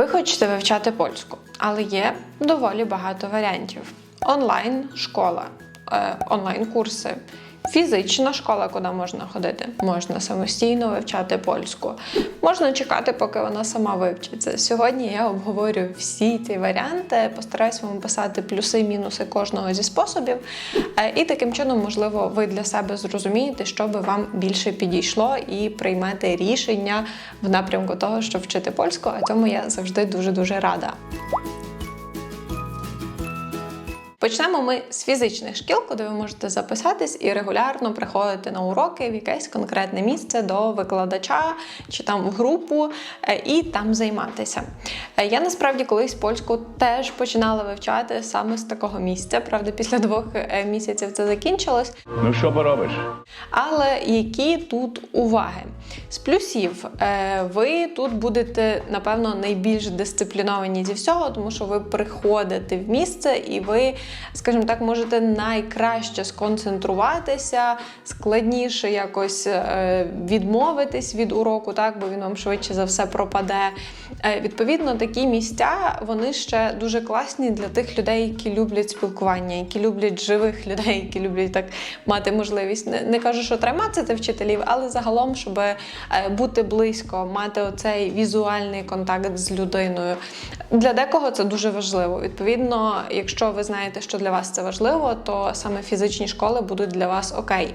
Ви хочете вивчати польську, але є доволі багато варіантів: онлайн школа, е, онлайн-курси. Фізична школа, куди можна ходити, можна самостійно вивчати польську, можна чекати, поки вона сама вивчиться. Сьогодні я обговорю всі ці варіанти, постараюся вам писати плюси і мінуси кожного зі способів. Е, І таким чином, можливо, ви для себе зрозумієте, що би вам більше підійшло, і приймете рішення в напрямку того, щоб вчити польську. А цьому я завжди дуже дуже рада. Почнемо ми з фізичних шкіл, куди ви можете записатись і регулярно приходити на уроки в якесь конкретне місце до викладача чи там в групу е, і там займатися. Е, Я насправді колись польську теж починала вивчати саме з такого місця. Правда, після двох е, місяців це закінчилось. Ну що поробиш? Але які тут уваги? З плюсів, ви тут будете, напевно, найбільш дисципліновані зі всього, тому що ви приходите в місце і ви, скажімо так, можете найкраще сконцентруватися, складніше якось е, відмовитись від уроку, так, бо він вам швидше за все пропаде. Е, Відповідно, такі місця вони ще дуже класні для тих людей, які люблять спілкування, які люблять живих людей, які люблять так мати можливість. Не, не кажу, що треба мацати вчителів, але загалом, щоб е, бути близько, мати оцей візуальний контакт з людиною. Для декого це дуже важливо. Відповідно, якщо ви знаєте, що для вас це важливо, то саме фізичні школи будуть для вас окей.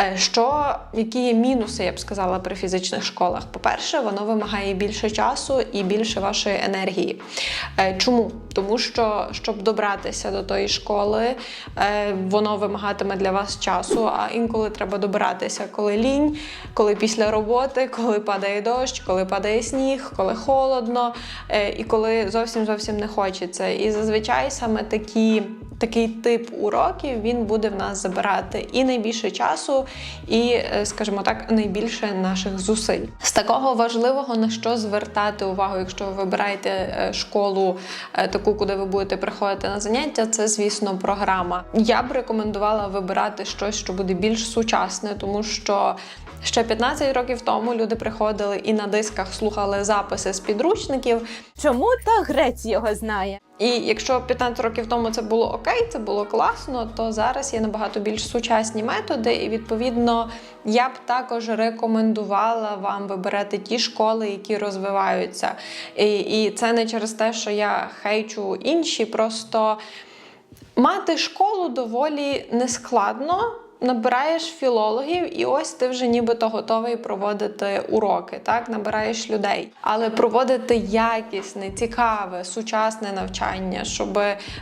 Е, Що, які є мінуси, я б сказала, при фізичних школах? По-перше, воно вимагає більше часу і більше вашої енергії. Е, Чому? Тому що, щоб добратися до тої школи, е, воно вимагатиме для вас часу, а інколи треба добиратися, коли лінь, коли після роботи, коли падає дощ, коли падає сніг, коли холодно, е, і коли зовсім зовсім не хочеться. І зазвичай саме такі. Такий тип уроків він буде в нас забирати і найбільше часу, і, е, скажімо так, найбільше наших зусиль. З такого важливого на що звертати увагу, якщо ви вибираєте е, школу е, таку, куди ви будете приходити на заняття, це звісно програма. Я б рекомендувала вибирати щось, що буде більш сучасне, тому що. Ще 15 років тому люди приходили і на дисках слухали записи з підручників. Чому та грець його знає? І якщо 15 років тому це було окей, це було класно, то зараз є набагато більш сучасні методи, і відповідно я б також рекомендувала вам вибирати ті школи, які розвиваються. І, і це не через те, що я хейчу інші, просто мати школу доволі нескладно. Набираєш філологів, і ось ти вже нібито готовий проводити уроки, так набираєш людей. Але проводити якісне, цікаве, сучасне навчання, щоб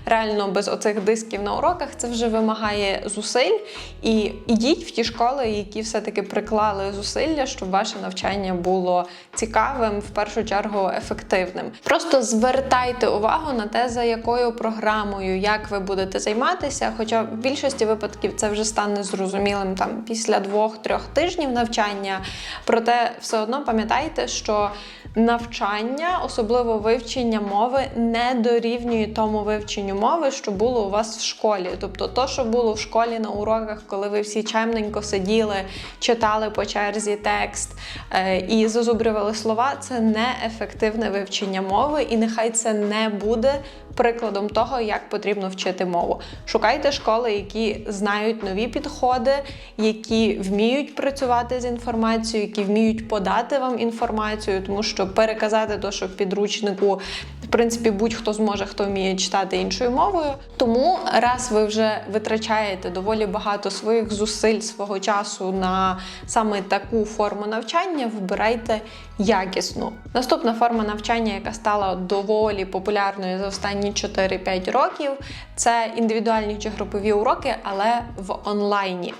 реально без оцих дисків на уроках це вже вимагає зусиль. І ідіть в ті школи, які все-таки приклали зусилля, щоб ваше навчання було цікавим, в першу чергу ефективним. Просто звертайте увагу на те, за якою програмою, як ви будете займатися. Хоча в більшості випадків це вже стане зрозумілим там після двох-трьох тижнів навчання. Проте все одно пам'ятайте, що навчання, особливо вивчення мови, не дорівнює тому вивченню мови, що було у вас в школі. Тобто, то, що було в школі на уроках, коли ви всі чемненько сиділи, читали по черзі текст е, і зазубрювали слова, це не ефективне вивчення мови, і нехай це не буде прикладом того, як потрібно вчити мову. Шукайте школи, які знають нові підходи, які вміють працювати з інформацією, які вміють подати вам інформацію, тому що переказати то, що в підручнику. В принципі, будь-хто зможе, хто вміє читати іншою мовою. Тому, раз ви вже витрачаєте доволі багато своїх зусиль, свого часу на саме таку форму навчання, вибирайте якісну. Наступна форма навчання, яка стала доволі популярною за останні 4-5 років, це індивідуальні чи групові уроки, але в онлайні.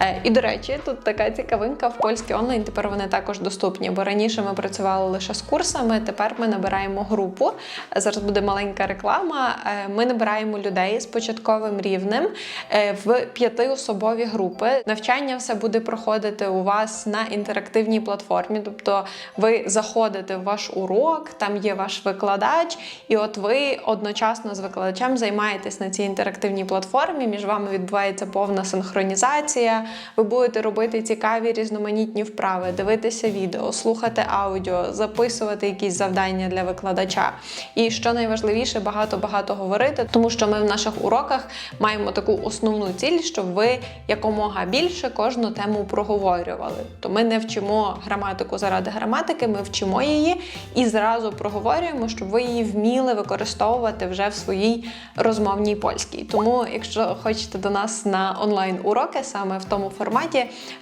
Е, І до речі, тут така цікавинка в польський онлайн. Тепер вони також доступні, бо раніше ми працювали лише з курсами. Тепер ми набираємо групу. Зараз буде маленька реклама. Е, Ми набираємо людей з початковим рівнем е, в п'ятиособові групи. Навчання все буде проходити у вас на інтерактивній платформі, тобто ви заходите в ваш урок, там є ваш викладач, і от ви одночасно з викладачем займаєтесь на цій інтерактивній платформі. Між вами відбувається повна синхронізація. Ви будете робити цікаві різноманітні вправи, дивитися відео, слухати аудіо, записувати якісь завдання для викладача. І що найважливіше, багато-багато говорити, тому що ми в наших уроках маємо таку основну ціль, щоб ви якомога більше кожну тему проговорювали. То ми не вчимо граматику заради граматики, ми вчимо її і зразу проговорюємо, щоб ви її вміли використовувати вже в своїй розмовній польській. Тому, якщо хочете до нас на онлайн-уроки, саме в тому форматі,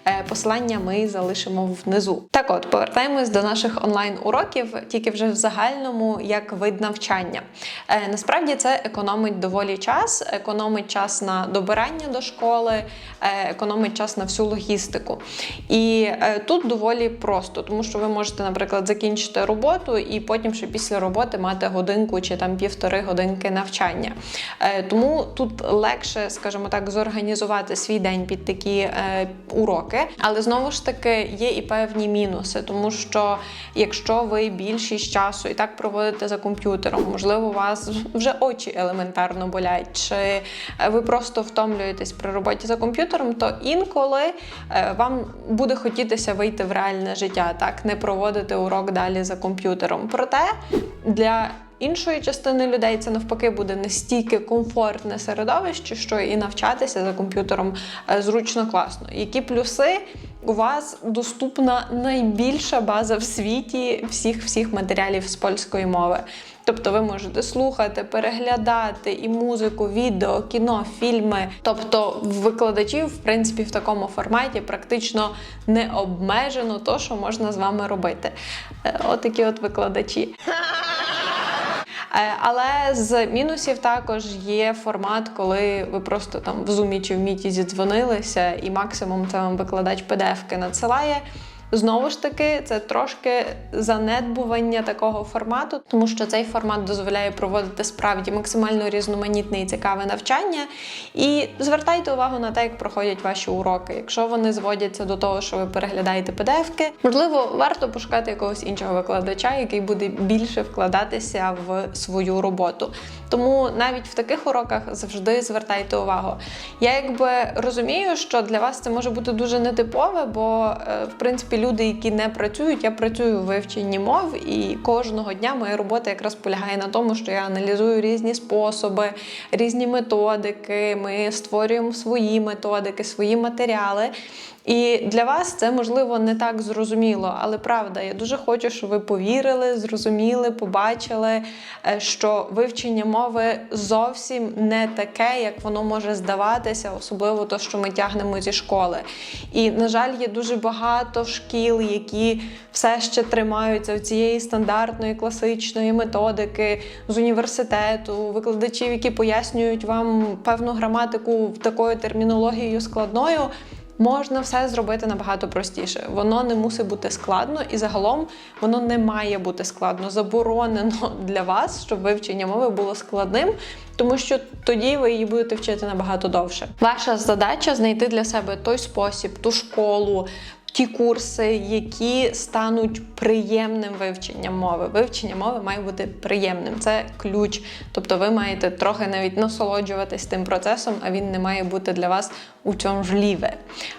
е, посилання ми залишимо внизу. Так от, повертаємось до наших онлайн-уроків, тільки вже в загальному як вид навчання. Е, Насправді це економить доволі час, економить час на добирання до школи, е, економить час на всю логістику. І тут доволі просто, тому що ви можете, наприклад, закінчити роботу і потім ще після роботи мати годинку чи там півтори годинки навчання. Е, Тому тут легше, скажімо так, зорганізувати свій день під такі е, уроки. Але знову ж таки є і певні мінуси, тому що якщо ви більшість часу і так проводите за комп'ютером, можливо, у вас вже очі елементарно болять, чи е, ви просто втомлюєтесь при роботі за комп'ютером, то інколи вам буде хотітися вийти в реальне життя, так не проводити урок далі за комп'ютером. Проте для іншої частини людей це навпаки буде настільки комфортне середовище, що і навчатися за комп'ютером е, зручно класно. Які плюси? У вас доступна найбільша база в світі всіх всіх матеріалів з польської мови. Тобто ви можете слухати, переглядати і музику, відео, кіно, фільми. Тобто, викладачів, в принципі, в такому форматі практично не обмежено то, що можна з вами робити. Е, Отакі от викладачі. Е, Але з мінусів також є формат, коли ви просто там в зумі чи в міті зідзвонилися, і максимум це вам викладач PDF-ки надсилає. Знову ж таки, це трошки занедбування такого формату, тому що цей формат дозволяє проводити справді максимально різноманітне і цікаве навчання. І звертайте увагу на те, як проходять ваші уроки. Якщо вони зводяться до того, що ви переглядаєте PDF-ки, можливо, варто пошукати якогось іншого викладача, який буде більше вкладатися в свою роботу. Тому навіть в таких уроках завжди звертайте увагу. Я якби розумію, що для вас це може бути дуже нетипове, бо е, в принципі люди, які не працюють, я працюю в вивченні мов, і кожного дня моя робота якраз полягає на тому, що я аналізую різні способи, різні методики. Ми створюємо свої методики, свої матеріали. І для вас це можливо не так зрозуміло, але правда, я дуже хочу, щоб ви повірили, зрозуміли, побачили, е, що вивчення мови зовсім не таке, як воно може здаватися, особливо то, що ми тягнемо зі школи. І, на жаль, є дуже багато шкіл, які все ще тримаються в цієї стандартної класичної методики з університету, викладачів, які пояснюють вам певну граматику такою термінологією складною. Можна все зробити набагато простіше. Воно не мусить бути складно, і загалом воно не має бути складно. Заборонено для вас, щоб вивчення мови було складним, тому що тоді ви її будете вчити набагато довше. Ваша задача знайти для себе той спосіб, ту школу. Ті курси, які стануть приємним вивченням мови. Вивчення мови має бути приємним. Це ключ. Тобто ви маєте трохи навіть насолоджуватись тим процесом, а він не має бути для вас учонжліве.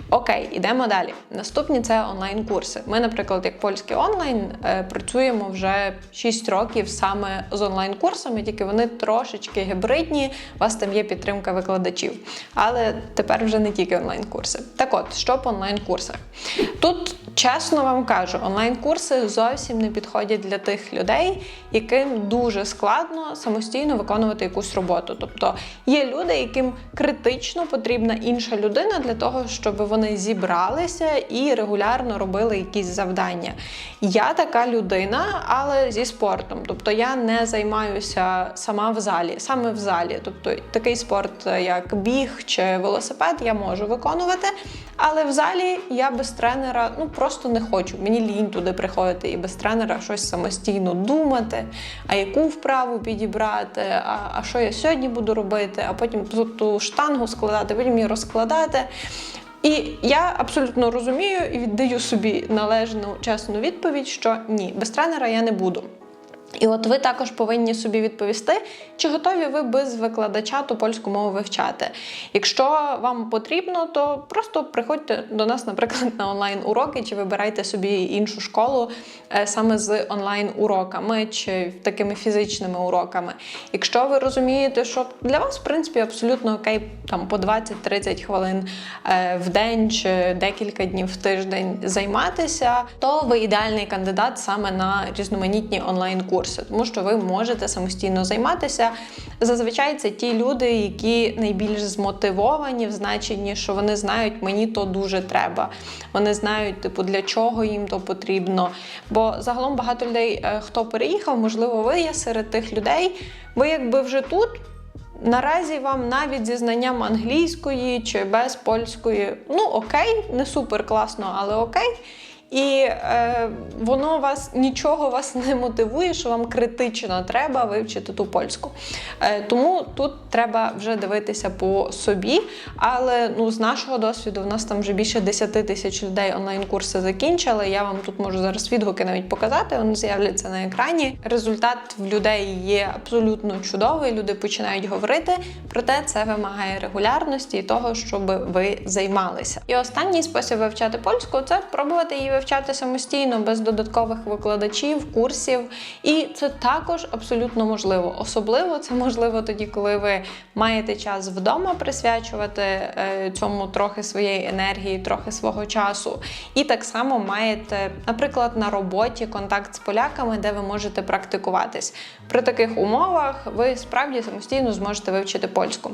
Окей, ідемо далі. Наступні це онлайн-курси. Ми, наприклад, як польський онлайн, е, працюємо вже 6 років саме з онлайн-курсами, тільки вони трошечки гібридні. У вас там є підтримка викладачів. Але тепер вже не тільки онлайн-курси. Так от, що по онлайн-курсах? Тут чесно вам кажу, онлайн-курси зовсім не підходять для тих людей, яким дуже складно самостійно виконувати якусь роботу. Тобто є люди, яким критично потрібна інша людина для того, щоб вони зібралися і регулярно робили якісь завдання. Я така людина, але зі спортом. Тобто я не займаюся сама в залі, саме в залі. Тобто такий спорт, як біг чи велосипед, я можу виконувати. Але в залі я без тренера ну просто не хочу. Мені лінь туди приходити і без тренера щось самостійно думати, а яку вправу підібрати, а, а що я сьогодні буду робити, а потім ту штангу складати, потім її розкладати. І я абсолютно розумію і віддаю собі належну чесну відповідь, що ні, без тренера я не буду. І от ви також повинні собі відповісти, чи готові ви без викладача ту польську мову вивчати. Якщо вам потрібно, то просто приходьте до нас, наприклад, на онлайн-уроки, чи вибирайте собі іншу школу е, саме з онлайн-уроками чи такими фізичними уроками. Якщо ви розумієте, що для вас, в принципі, абсолютно окей, там по 20-30 хвилин е, в день чи декілька днів в тиждень займатися, то ви ідеальний кандидат саме на різноманітні онлайн-курси, тому що ви можете самостійно займатися. Зазвичай це ті люди, які найбільш змотивовані в значенні, що вони знають, мені то дуже треба. Вони знають, типу, для чого їм то потрібно. Бо загалом багато людей, е, хто переїхав, можливо, ви є серед тих людей. Ви якби вже тут. Наразі вам навіть зі знанням англійської чи без польської, ну окей, не супер класно, але окей. І е, воно вас нічого вас не мотивує, що вам критично треба вивчити ту польську. Е, тому тут треба вже дивитися по собі. Але ну, з нашого досвіду, в нас там вже більше 10 тисяч людей онлайн-курси закінчили. Я вам тут можу зараз відгуки навіть показати, вони з'являться на екрані. Результат в людей є абсолютно чудовий. Люди починають говорити, проте це вимагає регулярності і того, щоб ви займалися. І останній спосіб вивчати польську це пробувати її вивчати самостійно, без додаткових викладачів, курсів. І це також абсолютно можливо. Особливо це можливо тоді, коли ви маєте час вдома присвячувати е, цьому трохи своєї енергії, трохи свого часу. І так само маєте, наприклад, на роботі контакт з поляками, де ви можете практикуватись. При таких умовах ви справді самостійно зможете вивчити польську.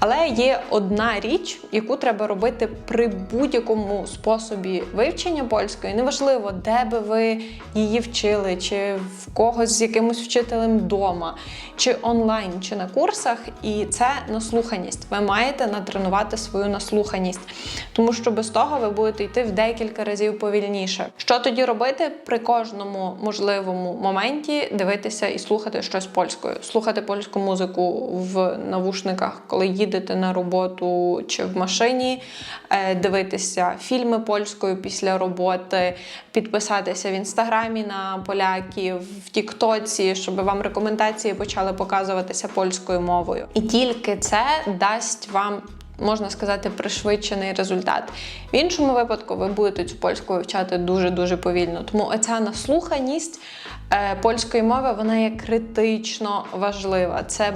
Але є одна річ, яку треба робити при будь-якому способі вивчення польської. Неважливо, де би ви її вчили, чи в когось з якимось вчителем вдома, чи онлайн, чи на курсах. І це наслуханість. Ви маєте натренувати свою наслуханість, тому що без того ви будете йти в декілька разів повільніше. Що тоді робити при кожному можливому моменті дивитися і слухати щось польською, слухати польську музику в навушниках, коли їдете на роботу чи в машині, е, дивитися фільми польською після роботи, підписатися в інстаграмі на поляків, в Тіктоці, щоб вам рекомендації почали показуватися польською мовою. І тільки це дасть вам. Можна сказати, пришвидшений результат. В іншому випадку ви будете цю польську вивчати дуже-дуже повільно. Тому оця наслуханість е, польської мови вона є критично важлива. Це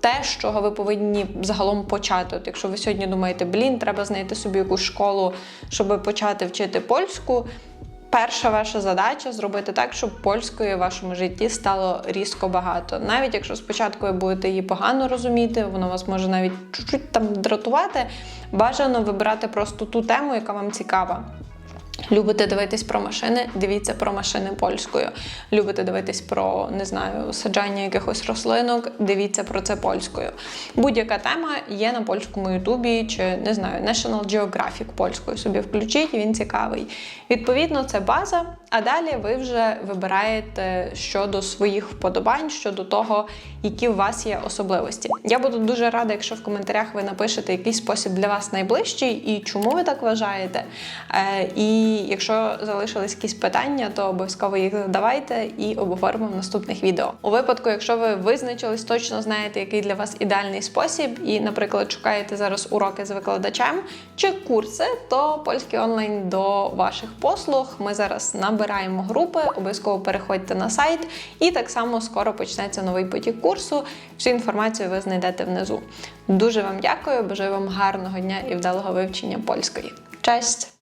те, з чого ви повинні загалом почати. От якщо ви сьогодні думаєте, блін, треба знайти собі якусь школу, щоб почати вчити польську. Перша ваша задача зробити так, щоб польської в вашому житті стало різко багато. Навіть якщо спочатку ви будете її погано розуміти, воно вас може навіть чуть-чуть там дратувати. Бажано вибирати просто ту тему, яка вам цікава. Любите дивитись про машини, дивіться про машини польською. Любите дивитись про не знаю, саджання якихось рослинок, дивіться про це польською. Будь-яка тема є на польському Ютубі чи не знаю, National Geographic польською собі включіть, він цікавий. Відповідно, це база. А далі ви вже вибираєте щодо своїх вподобань, щодо того, які у вас є особливості. Я буду дуже рада, якщо в коментарях ви напишете якийсь спосіб для вас найближчий і чому ви так вважаєте. Е, і якщо залишились якісь питання, то обов'язково їх задавайте і обговоримо в наступних відео. У випадку, якщо ви визначились, точно знаєте, який для вас ідеальний спосіб, і, наприклад, шукаєте зараз уроки з викладачем чи курси, то польський онлайн до ваших послуг. Ми зараз набираємо групи, обов'язково переходьте на сайт, і так само скоро почнеться новий потік курсу. Всю інформацію ви знайдете внизу. Дуже вам дякую, бажаю вам гарного дня і вдалого вивчення польської. Честь!